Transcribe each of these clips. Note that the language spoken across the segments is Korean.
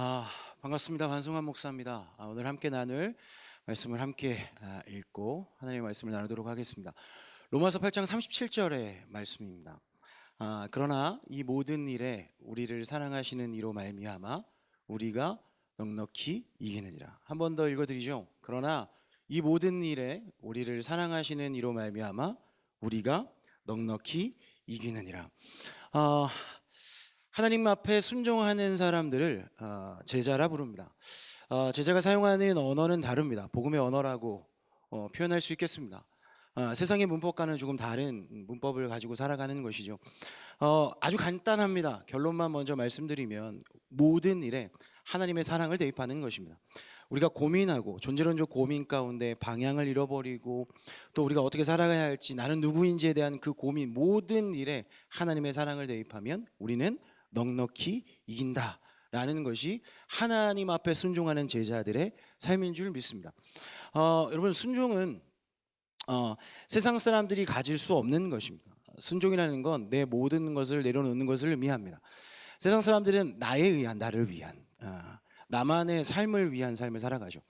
아, 반갑습니다. 반송환 목사입니다. 아, 오늘 함께 나눌 말씀을 함께 아, 읽고 하나님의 말씀을 나누도록 하겠습니다. 로마서 8장 37절의 말씀입니다. 아, 그러나 이 모든 일에 우리를 사랑하시는 이로 말미암아 우리가 넉넉히 이기느니라. 한 번 더 읽어드리죠. 그러나 이 모든 일에 우리를 사랑하시는 이로 말미암아 우리가 넉넉히 이기느니라. 아, 하나님 앞에 순종하는 사람들을 아, 제자라 부릅니다. 아, 제자가 사용하는 언어는 다릅니다. 복음의 언어라고 어, 표현할 수 있겠습니다. 아, 세상의 문법과는 조금 다른 문법을 가지고 살아가는 것이죠. 어, 아주 간단합니다. 결론만 먼저 말씀드리면 모든 일에 하나님의 사랑을 대입하는 것입니다. 우리가 고민하고 존재론적 고민 가운데 방향을 잃어버리고 또 우리가 어떻게 살아가야 할지 나는 누구인지에 대한 그 고민 모든 일에 하나님의 사랑을 대입하면 우리는 넉넉히 이긴다 라는 것이 하나님 앞에 순종하는 제자들의 삶인 줄 믿습니다. 어, 여러분 순종은 어, 세상 사람들이 가질 수 없는 것입니다. 순종이라는 건 내 모든 것을 내려놓는 것을 의미합니다. 세상 사람들은 나에 의한 나를 위한 아, 나만의 삶을 위한 삶을 살아가죠.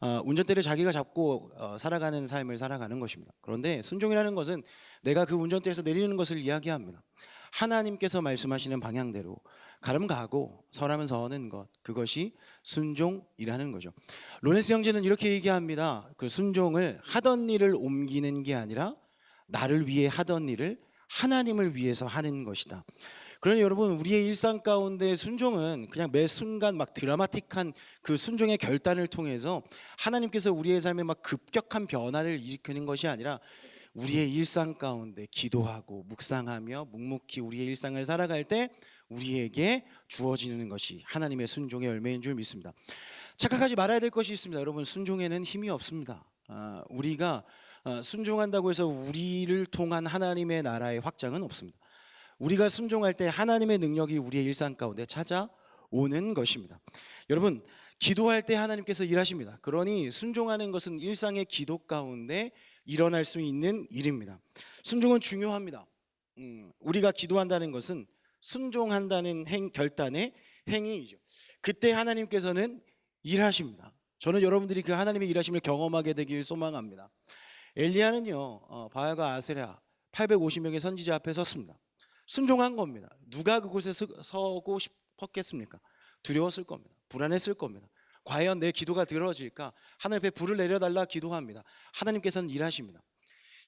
어, 운전대를 자기가 잡고 어, 살아가는 삶을 살아가는 것입니다. 그런데 순종이라는 것은 내가 그 운전대에서 내리는 것을 이야기합니다. 하나님께서 말씀하시는 방향대로 가름 가고 서라면 서는 것 그것이 순종이라는 거죠. 로렌스 형제는 이렇게 얘기합니다. 그 순종을 하던 일을 옮기는 게 아니라 나를 위해 하던 일을 하나님을 위해서 하는 것이다. 그러니 여러분 우리의 일상 가운데 순종은 그냥 매 순간 막 드라마틱한 그 순종의 결단을 통해서 하나님께서 우리의 삶에 막 급격한 변화를 일으키는 것이 아니라 우리의 일상 가운데 기도하고 묵상하며 묵묵히 우리의 일상을 살아갈 때 우리에게 주어지는 것이 하나님의 순종의 열매인 줄 믿습니다. 착각하지 말아야 될 것이 있습니다. 여러분 순종에는 힘이 없습니다. 아, 우리가 아, 순종한다고 해서 우리를 통한 하나님의 나라의 확장은 없습니다. 우리가 순종할 때 하나님의 능력이 우리의 일상 가운데 찾아오는 것입니다. 여러분 기도할 때 하나님께서 일하십니다. 그러니 순종하는 것은 일상의 기도 가운데 일어날 수 있는 일입니다. 순종은 중요합니다. 음, 우리가 기도한다는 것은 순종한다는 행, 결단의 행위이죠. 그때 하나님께서는 일하십니다. 저는 여러분들이 그 하나님의 일하심을 경험하게 되길 소망합니다. 엘리야는요, 어, 바알과 아세라 850명의 선지자 앞에 섰습니다. 순종한 겁니다. 누가 그곳에 서- 서고 싶었겠습니까? 두려웠을 겁니다. 불안했을 겁니다. 과연 내 기도가 들어질까? 하늘 앞에 불을 내려달라 기도합니다. 하나님께서는 일하십니다.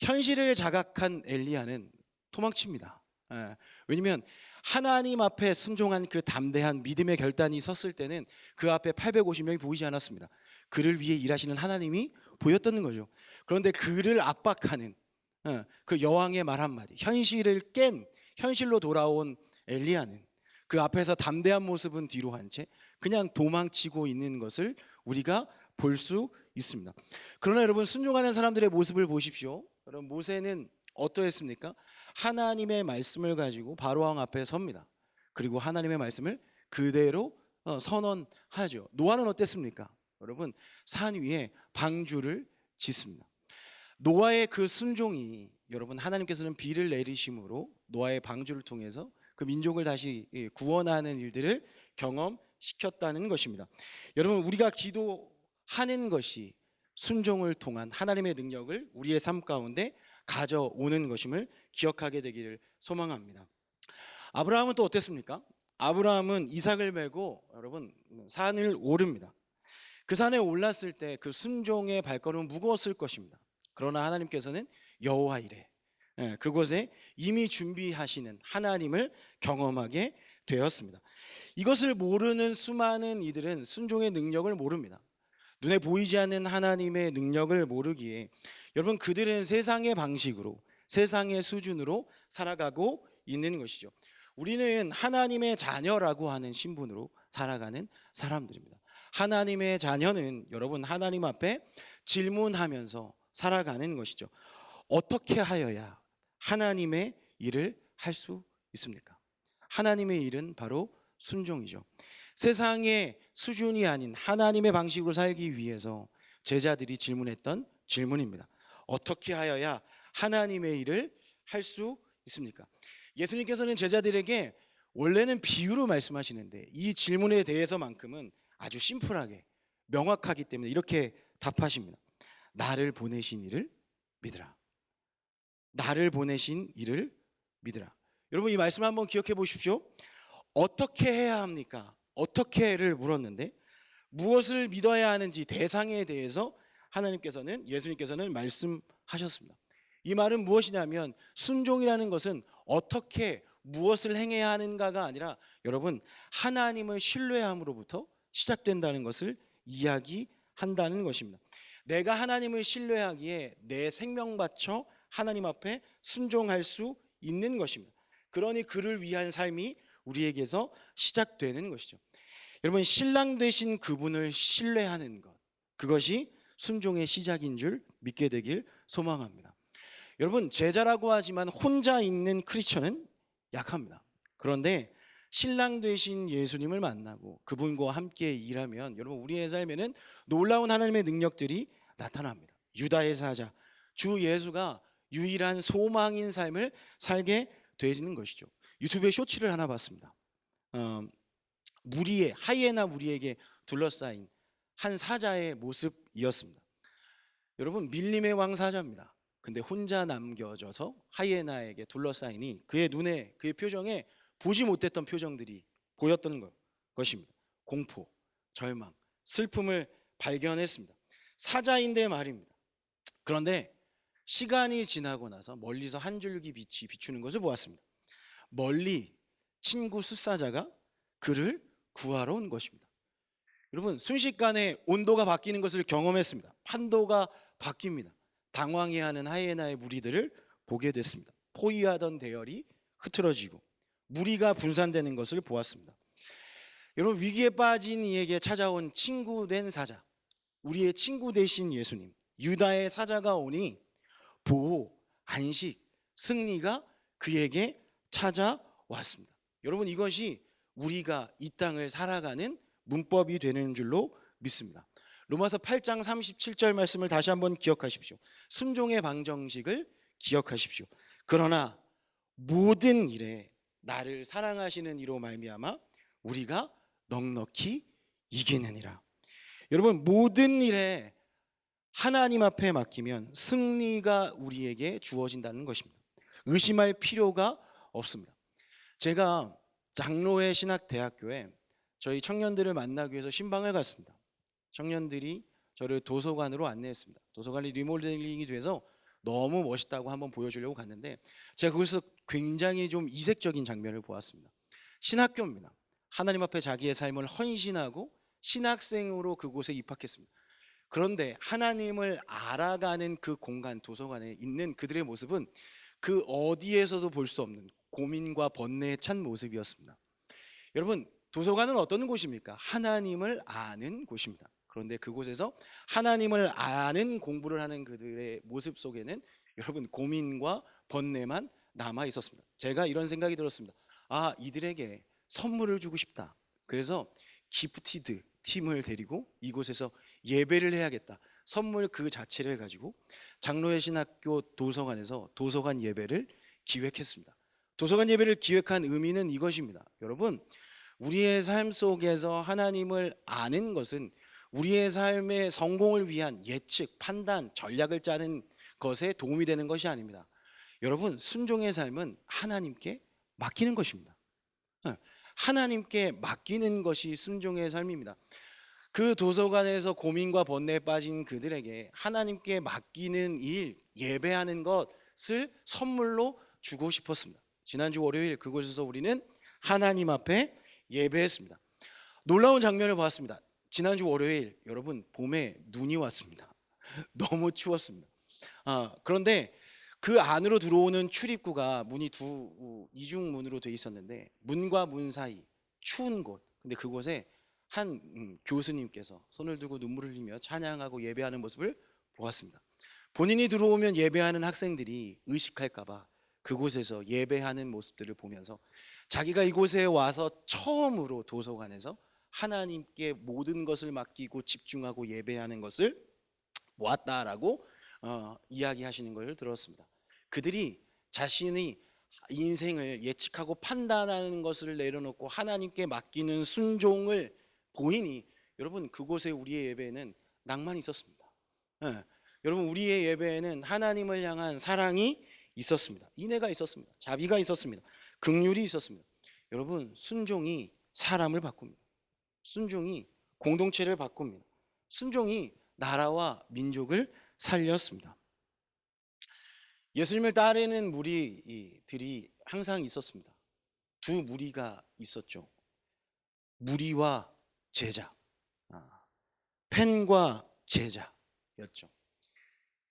현실을 자각한 엘리야는 도망칩니다. 예, 왜냐면 하나님 앞에 순종한 그 담대한 믿음의 결단이 섰을 때는 그 앞에 850명이 보이지 않았습니다. 그를 위해 일하시는 하나님이 보였던 거죠. 그런데 그를 압박하는 어, 그 여왕의 말 한마디, 현실을 깬 현실로 돌아온 엘리야는 그 앞에서 담대한 모습은 뒤로 한 채 그냥 도망치고 있는 것을 우리가 볼 수 있습니다. 그러나 여러분 순종하는 사람들의 모습을 보십시오. 여러분 모세는 어떠했습니까? 하나님의 말씀을 가지고 바로왕 앞에 섭니다. 그리고 하나님의 말씀을 그대로 어, 선언하죠. 노아는 어땠습니까? 여러분 산 위에 방주를 짓습니다. 노아의 그 순종이 여러분 하나님께서는 비를 내리심으로 노아의 방주를 통해서 그 민족을 다시 예, 구원하는 일들을 경험 시켰다는 것입니다. 여러분 우리가 기도하는 것이 순종을 통한 하나님의 능력을 우리의 삶 가운데 가져오는 것임을 기억하게 되기를 소망합니다. 아브라함은 또 어땠습니까? 아브라함은 이삭을 메고 여러분 산을 오릅니다. 그 산에 올랐을 때 그 순종의 발걸음은 무거웠을 것입니다. 그러나 하나님께서는 여호와 이래 예, 그곳에 이미 준비하시는 하나님을 경험하게 되었습니다. 이것을 모르는 수많은 이들은 순종의 능력을 모릅니다. 눈에 보이지 않는 하나님의 능력을 모르기에 여러분 그들은 세상의 방식으로 세상의 수준으로 살아가고 있는 것이죠. 우리는 하나님의 자녀라고 하는 신분으로 살아가는 사람들입니다. 하나님의 자녀는 여러분 하나님 앞에 질문하면서 살아가는 것이죠. 어떻게 하여야 하나님의 일을 할 수 있습니까? 하나님의 일은 바로 순종이죠. 세상의 수준이 아닌 하나님의 방식으로 살기 위해서 제자들이 질문했던 질문입니다. 어떻게 하여야 하나님의 일을 할 수 있습니까? 예수님께서는 제자들에게 원래는 비유로 말씀하시는데 이 질문에 대해서만큼은 아주 심플하게 명확하기 때문에 이렇게 답하십니다. 나를 보내신 이를 믿으라. 나를 보내신 이를 믿으라. 여러분 이 말씀 한번 기억해 보십시오. 어떻게 해야 합니까? 어떻게를 물었는데 무엇을 믿어야 하는지 대상에 대해서 하나님께서는 예수님께서는 말씀하셨습니다. 이 말은 무엇이냐면 순종이라는 것은 어떻게 무엇을 행해야 하는가가 아니라 여러분 하나님을 신뢰함으로부터 시작된다는 것을 이야기한다는 것입니다. 내가 하나님을 신뢰하기에 내 생명 바쳐 하나님 앞에 순종할 수 있는 것입니다. 그러니 그를 위한 삶이 우리에게서 시작되는 것이죠. 여러분 신랑 되신 그분을 신뢰하는 것 그것이 순종의 시작인 줄 믿게 되길 소망합니다. 여러분 제자라고 하지만 혼자 있는 크리스천은 약합니다. 그런데 신랑 되신 예수님을 만나고 그분과 함께 일하면 여러분 우리의 삶에는 놀라운 하나님의 능력들이 나타납니다. 유다의 사자 주 예수가 유일한 소망인 삶을 살게 되는 것이죠. 유튜브에 쇼츠를 하나 봤습니다. 어, 무리에 하이에나 무리에게 둘러싸인 한 사자의 모습이었습니다. 여러분 밀림의 왕 사자입니다. 근데 혼자 남겨져서 하이에나에게 둘러싸이니 그의 눈에 그의 표정에 보지 못했던 표정들이 보였던 것, 것입니다. 공포, 절망, 슬픔을 발견했습니다. 사자인데 말입니다. 그런데 시간이 지나고 나서 멀리서 한 줄기 빛이 비추는 것을 보았습니다. 멀리 친구 숫사자가 그를 구하러 온 것입니다. 여러분 순식간에 온도가 바뀌는 것을 경험했습니다. 판도가 바뀝니다. 당황해하는 하이에나의 무리들을 보게 됐습니다. 포위하던 대열이 흐트러지고 무리가 분산되는 것을 보았습니다. 여러분 위기에 빠진 이에게 찾아온 친구 된 사자, 우리의 친구 되신 예수님, 유다의 사자가 오니 보호, 안식, 승리가 그에게 찾아왔습니다. 여러분 이것이 우리가 이 땅을 살아가는 문법이 되는 줄로 믿습니다. 로마서 8장 37절 말씀을 다시 한번 기억하십시오. 순종의 방정식을 기억하십시오. 그러나 모든 일에 나를 사랑하시는 이로 말미암아 우리가 넉넉히 이기느니라. 여러분 모든 일에 하나님 앞에 맡기면 승리가 우리에게 주어진다는 것입니다. 의심할 필요가 없습니다. 제가 장로회 신학대학교에 저희 청년들을 만나기 위해서 신방을 갔습니다. 청년들이 저를 도서관으로 안내했습니다. 도서관이 리모델링이 돼서 너무 멋있다고 한번 보여주려고 갔는데 제가 거기서 굉장히 좀 이색적인 장면을 보았습니다. 신학교입니다. 하나님 앞에 자기의 삶을 헌신하고 신학생으로 그곳에 입학했습니다. 그런데 하나님을 알아가는 그 공간 도서관에 있는 그들의 모습은 그 어디에서도 볼 수 없는 고민과 번뇌에 찬 모습이었습니다. 여러분 도서관은 어떤 곳입니까? 하나님을 아는 곳입니다. 그런데 그곳에서 하나님을 아는 공부를 하는 그들의 모습 속에는 여러분 고민과 번뇌만 남아 있었습니다. 제가 이런 생각이 들었습니다. 아 이들에게 선물을 주고 싶다. 그래서 기프티드 팀을 데리고 이곳에서 예배를 해야겠다. 선물 그 자체를 가지고 장로회 신학교 도서관에서 도서관 예배를 기획했습니다. 도서관 예배를 기획한 의미는 이것입니다. 여러분, 우리의 삶 속에서 하나님을 아는 것은 우리의 삶의 성공을 위한 예측, 판단, 전략을 짜는 것에 도움이 되는 것이 아닙니다. 여러분, 순종의 삶은 하나님께 맡기는 것입니다. 어, 하나님께 맡기는 것이 순종의 삶입니다. 그 도서관에서 고민과 번뇌에 빠진 그들에게 하나님께 맡기는 일, 예배하는 것을 선물로 주고 싶었습니다. 지난주 월요일 그곳에서 우리는 하나님 앞에 예배했습니다. 놀라운 장면을 보았습니다. 지난주 월요일 여러분 봄에 눈이 왔습니다. 너무 추웠습니다. 아, 그런데 그 안으로 들어오는 출입구가 문이 두 이중 문으로 돼 있었는데 문과 문 사이 추운 곳. 근데 그곳에 한 음, 교수님께서 손을 들고 눈물을 흘리며 찬양하고 예배하는 모습을 보았습니다. 본인이 들어오면 예배하는 학생들이 의식할까봐 그곳에서 예배하는 모습들을 보면서 자기가 이곳에 와서 처음으로 도서관에서 하나님께 모든 것을 맡기고 집중하고 예배하는 것을 보았다라고 어, 이야기하시는 것을 들었습니다. 그들이 자신이 인생을 예측하고 판단하는 것을 내려놓고 하나님께 맡기는 순종을 보이니 여러분 그곳에 우리의 예배에는 낭만이 있었습니다. 예. 여러분 우리의 예배에는 하나님을 향한 사랑이 있었습니다. 인애가 있었습니다. 자비가 있었습니다. 긍휼이 있었습니다. 여러분 순종이 사람을 바꿉니다. 순종이 공동체를 바꿉니다. 순종이 나라와 민족을 살렸습니다. 예수님을 따르는 무리들이 항상 있었습니다. 두 무리가 있었죠. 무리와 제자, 아, 팬과 제자였죠.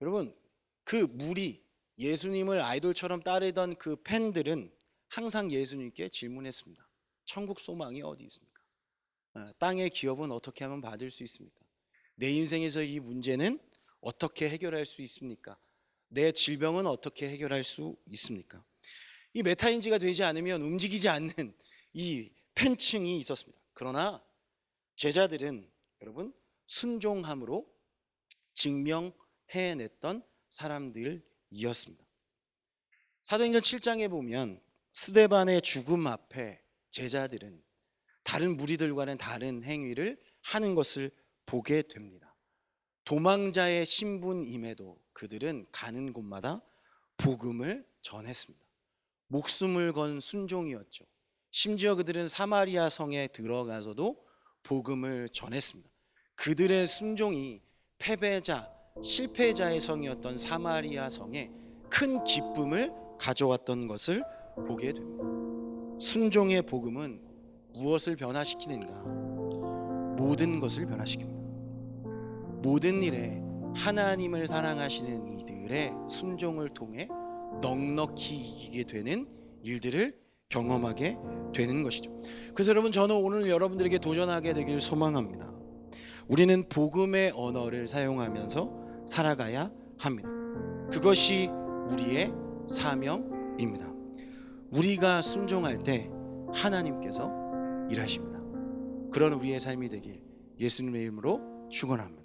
여러분 그 무리 예수님을 아이돌처럼 따르던 그 팬들은 항상 예수님께 질문했습니다. 천국 소망이 어디 있습니까? 아, 땅의 기업은 어떻게 하면 받을 수 있습니까? 내 인생에서 이 문제는 어떻게 해결할 수 있습니까? 내 질병은 어떻게 해결할 수 있습니까? 이 메타인지가 되지 않으면 움직이지 않는 이 팬층이 있었습니다. 그러나 제자들은 여러분 순종함으로 증명해냈던 사람들이었습니다. 사도행전 7장에 보면 스데반의 죽음 앞에 제자들은 다른 무리들과는 다른 행위를 하는 것을 보게 됩니다. 도망자의 신분임에도 그들은 가는 곳마다 복음을 전했습니다. 목숨을 건 순종이었죠. 심지어 그들은 사마리아 성에 들어가서도 복음을 전했습니다. 그들의 순종이 패배자, 실패자의 성이었던 사마리아 성에 큰 기쁨을 가져왔던 것을 보게 됩니다. 순종의 복음은 무엇을 변화시키는가? 모든 것을 변화시킵니다. 모든 일에 하나님을 사랑하시는 이들의 순종을 통해 넉넉히 이기게 되는 일들을 경험하게 되는 것이죠. 그래서 여러분 저는 오늘 여러분들에게 도전하게 되길 소망합니다. 우리는 복음의 언어를 사용하면서 살아가야 합니다. 그것이 우리의 사명입니다. 우리가 순종할 때 하나님께서 일하십니다. 그런 우리의 삶이 되길 예수님의 이름으로 축원합니다.